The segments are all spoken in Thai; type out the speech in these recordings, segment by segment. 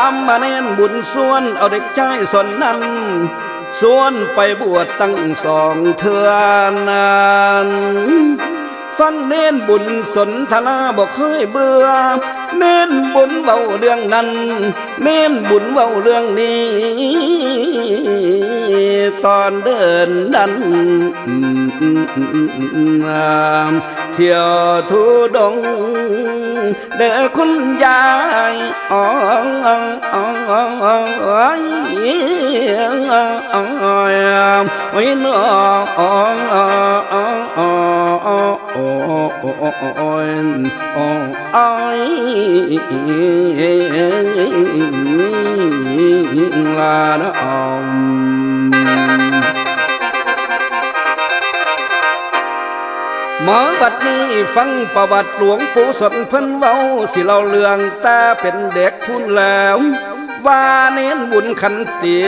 ามมาเน้นบุญส่วนเอาเด็กชายสนนั้นส่วนไปบวชตั้งสองเทือนานฟังเน้นบุญสนทนาบอกเคยเบื่อ เน้นบุญเบาเรื่องนั้น เน้นบุญเบาเรื่องนี้ ตอนเดินนั้น เที่ยวทุดงเด้อคุณยายอ๋ หมอบัดนี้ฟังประวัติหลวงปู่สนเพิ่นเว้า สิเล่าเรื่องแต่เป็นเด็กทุนแล้ว ว่าเน้นบุญขันตี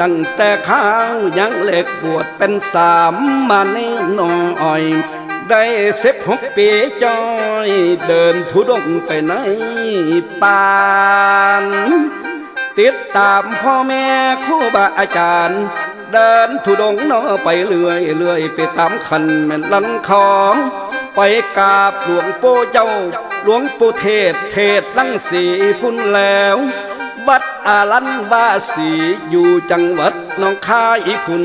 ตั้งแต่ข้าวยังเล็กบวชเป็นสามมาเน้นน้อยได้สิบหกปีจอย เดินทุดงไปในป่านติดตามพ่อแม่ครูบาอาจารย์ เดินทุดงเนอไปเรื่อยเรื่อยไปตามคันแม่นลันของ ไปกราบหลวงปู่เจ้า หลวงปู่เทศเทศลังสีพุ่นแล้ว วัดอารันวาสีอยู่จังหวัดหนองคายพุ่น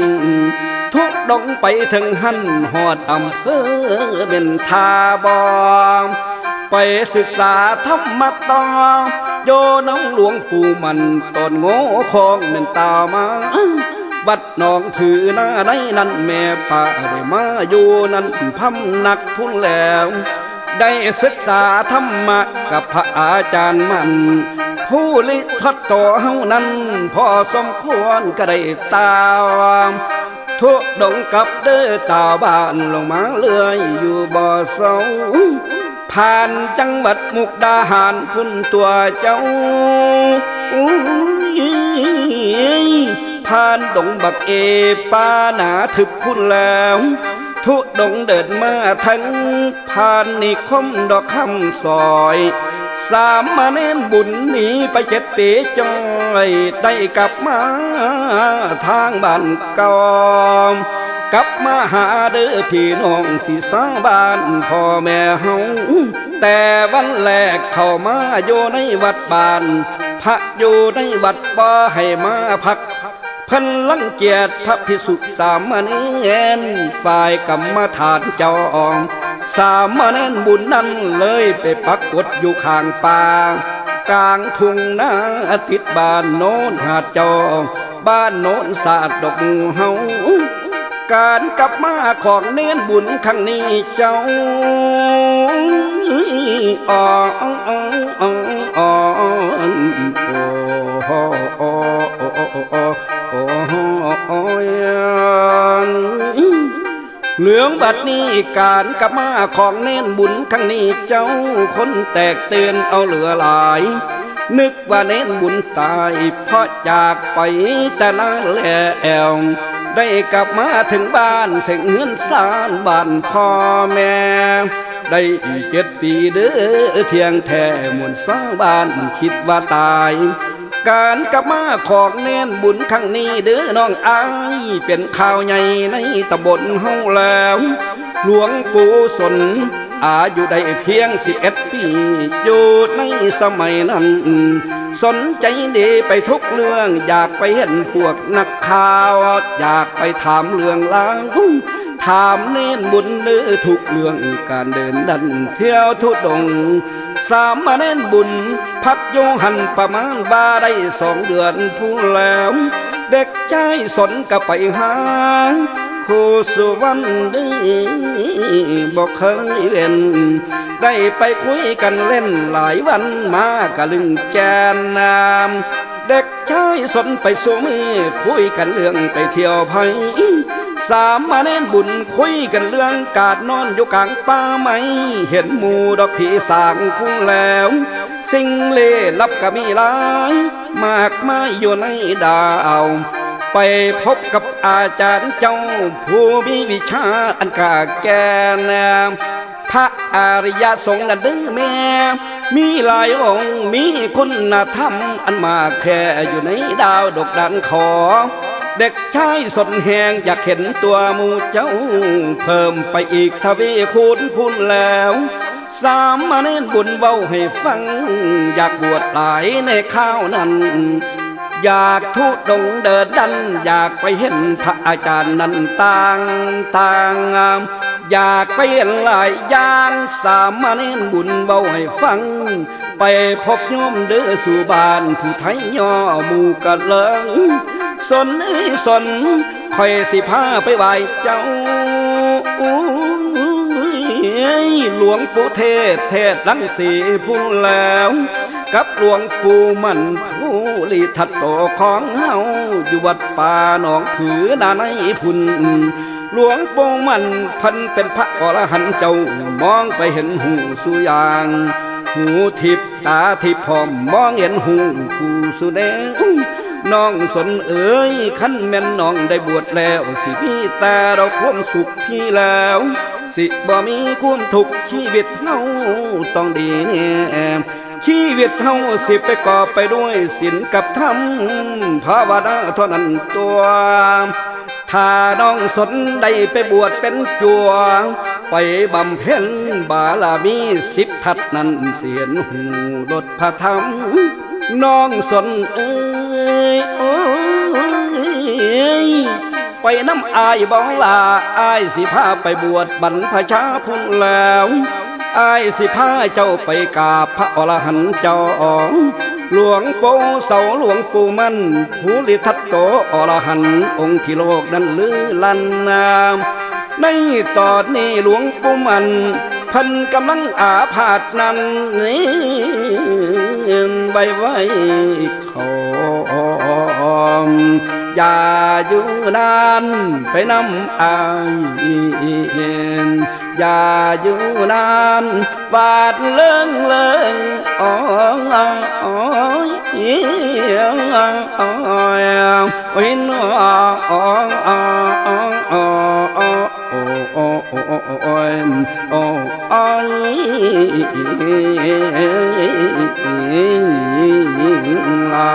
ทุกดงไปถึงหันหอดอำเภอเป็นทาบองไปศึกษาธรรมะต่อโยน้องหลวงปู่มันตอนโง่ของเม่นตามา วัดหนองผือหน้าในนั้นแม่ป่าได้มาอยู่นั้นพำนักพุ่นแล้ว ได้ศึกษาธรรมะกับพระอาจารย์มัน ผู้ลิทัดต่อเฮานั้น พอสมควรก็ได้ตามทุกดงกับเด้อตาบ้านลงมาเลื่อยอยู่บ่อเสาผ่านจังหวัดมุกดาหารพุ่นตัวเจ้า ผ่านดงบักเอปาหนาถึกพุ่นแล้ว ทุดงเดินมาทั้งผ่านนิคมดอกคำซอย สามมาเน้นบุญหนีไปเจ็ดปีจอยได้กลับมาทางบ้านเก่ากลับมาหาเด้อพี่น้องสิสาบ้านพ่อแม่เฮาแต่วันแรกเข้ามาอยู่ในวัดบ้านพระอยู่ในวัดบ่ให้มาพัก พันลังเกียจพระพิสุสามเณรฝ่ายกรรมฐานเจ้าออง สามเณรบุญนั้นเลยไปปักกดอยู่ข้างป่ากลางทุ่งนาติดบ้านโน้นหาดจองบ้านโน้นสาดดอกเฮาการกลับมาของเน้นบุญครั้งนี้เจ้าอ๋ออ๋ออ๋ออ๋อ บัดนี้การกลับมาของเน้นบุญครั้งนี้เจ้าคนแตกเตือนเอาเหลือหลาย นึกว่าเน้นบุญตาย เพราะจากไปแต่นานแล้วได้กลับมาถึงบ้านถึงเฮือนสารบ้านพ่อแม่ ได้อีกเจ็ดปีเด้อเที่ยงแท้มวลสร้างบ้านคิดว่าตาย การกลับมาของเน้นบุญครั้งนี้เด้อน้องอายเป็นข่าวใหญ่ในตำบลเฮาแล้ว หลวงปู่สน อายุได้เพียงสิบเอ็ดปี อยู่ในสมัยนั้น สนใจดีไปทุกเรื่อง อยากไปเห็นพวกนักข่าว อยากไปถามเรื่องลางถามเน้นบุญเนื้อทุกเรื่องการเดินดันเที่ยวทุดง สามมาเน้นบุญ พักโยหันประมาณบาได้สองเดือนผู้แล้ว เด็กชายสนก็ไปหาครูสุวรรณด้บอกเคยเว้นได้ไปคุยกันเล่นหลายวันมากะลึงแกนนาม เด็กชายสนไปสู่มือคุยกันเรื่องไปเที่ยวไพ สามมาเน้นบุญคุยกันเรื่องกาดนอนอยู่กลางป่าไม้เห็นหมูดอกผีสางพุ่งแล้ว สิ่งเล่ลับก็มีหลาย มากมายอยู่ในดาวไปพบกับอาจารย์เจ้า ผู้มีวิชาอันกาแก่แนพระอริยสงฆ์นั้นดื้อแม่ มีหลายองค์มีคุณธรรมอันมากแค่อยู่ในดาวดกดันขอ เด็กชายสนแหงอยากเห็นตัวมูเจ้า เพิ่มไปอีกทวีคูณพูนแล้ว สามมาเน้นบุญเว้าให้ฟัง อยากบวชหลายในข้าวนั้น อยากทุดงเดินดัน อยากไปเห็นพระอาจารย์นั้นต่างต่างอยากไปเห็นหลายอย่างสามมาเน้นบุญเว้าให้ฟังไปพบโยมเด้อสู่บ้านผู้ไทยย่อมู่กะเลิง สนเอ้ยสนคอยสิพาไปไหวเจ้าหลวงปู่เทศเทศลังสีพูนแล้ว กับหลวงปู่มันผู้ลิทัดโตของเฮาอยู่วัดป่าหนองผือนาในพุ่นหลวงปู่มันพันเป็นพระอรหันต์เจ้ามองไปเห็นหูสุยาง หูทิพตาทิพพอมมองเห็นหูผู้สุแดง น้องสนเอ๋ยขันแม่นน้องได้บวชแล้ว สิมีแต่เราควมสุขพี่แล้ว สิบ่มีควมทุกข์ชีวิตเฮาต้องดีแน่ชีวิตเฮาสิไปกอบไปด้วยศีลกับธรรมภาวนาเท่านั้นตัวถ้าน้องสนได้ไปบวชเป็นจัว ไปบำเพ็ญบารมีสิบทัดนั้นเสียนหูลดพระธรรม น้องสนเอ้ ยโอ้ยไปน้ำอายบ้องลาอายสิพาไปบวชบรรพชาพุ่นแล้วอายสิพาเจ้าไปกราบพระอรหันต์เจ้าหลวงปู่เสาหลวงปู่มันผู้ลิทัตโตอรหันต์องค์ที่โลกนั้นลือลันนามในตอนนี้หลวงปู่มันพันกำลังอาพาธนั้นนี่ ไว้ไว้ขอมอย่าอยู่นานไปนำอายอย่าอยู่นานบาดเลิงเลิงอ๋ออ๋ออ๋ออ๋อโอ้ยนออ๋ออ๋ออ๋ออ๋อ อ้อยลา